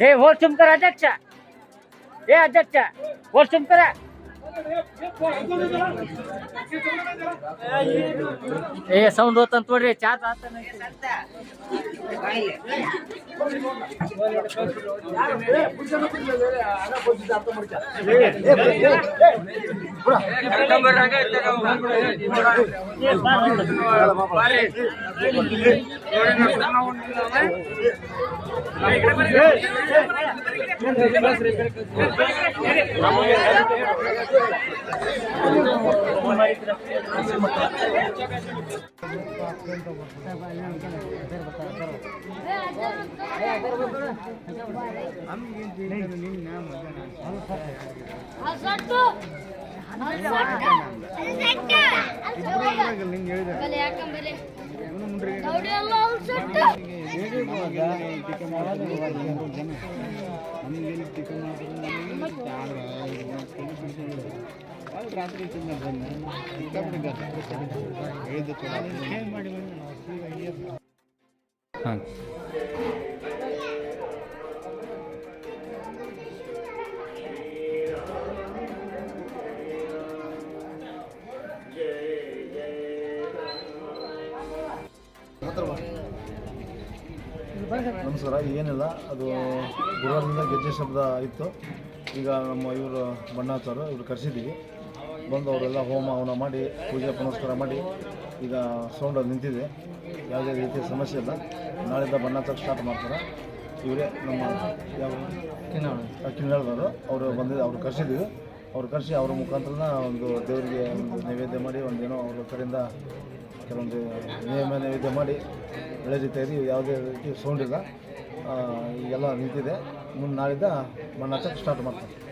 ಏ ಹೋಲ್ ಸುಮ್ಕರ ಅಧ್ಯಕ್ಷ ಏ ಅಧ್ಯಕ್ಷ ಹೋಲ್ ಸುಮ್ಕರ ಏ ಸೌಂಡ್ ಹೋತಂತ ನೋಡ್ರಿ ಚಾತ್ ಆತನ ಹಸಟ್ಟು ಗೌಡಿ ಎಲ್ಲ ಅಲ್ಸಟ್ಟು ಹಾಂ. ನಮಸ್ಕಾರ ಏನಿಲ್ಲ ಅದು ಗುರುವಾರದಿಂದ ಗೆಜ್ಜೆ ಶಬ್ದ ಇತ್ತು. ಈಗ ನಮ್ಮ ಇವರು ಬಣ್ಣಾಚಾರು ಇವರು ಕರೆಸಿದ್ದೀವಿ. ಬಂದು ಅವರೆಲ್ಲ ಹೋಮ ಹವನ ಮಾಡಿ ಪೂಜೆ ಪುನಸ್ಕಾರ ಮಾಡಿ ಈಗ ಸೌಂಡ್ ಅದು ನಿಂತಿದೆ. ಯಾವುದೇ ರೀತಿಯ ಸಮಸ್ಯೆ ಇಲ್ಲ. ನಾಳೆಯಿಂದ ಬಣ್ಣಾಚಾರ ಸ್ಟಾರ್ಟ್ ಮಾಡ್ತಾರೆ. ಇವರೇ ನಮ್ಮ ಯಾವ ಕಿನ್ನಾಳದವರು ಅವರು ಬಂದಿದ್ದು ಅವ್ರು ಕರೆಸಿದ್ದೀವಿ. ಅವ್ರು ಕರೆಸಿ ಅವ್ರ ಮುಖಾಂತರನ ಒಂದು ದೇವರಿಗೆ ಒಂದು ನೈವೇದ್ಯ ಮಾಡಿ ಒಂದೇನೋ ಅವ್ರ ಕಡೆಯಿಂದ ಕೆಲವೊಂದು ನಿಯಮ ನೈವೇದ್ಯ ಮಾಡಿ ಒಳ್ಳೆ ರೀತಿಯಲ್ಲಿ ಯಾವುದೇ ರೀತಿ ಸೌಂಡ್ ಇಲ್ಲ. ಆ, ಈಗೆಲ್ಲ ನಿಂತಿದೆ. ಮುಂದೆ ನಾಳಿದ್ದ ಮಣ್ಣಾಚಕ್ಕೆ ಸ್ಟಾರ್ಟ್ ಮಾಡ್ತಾರೆ.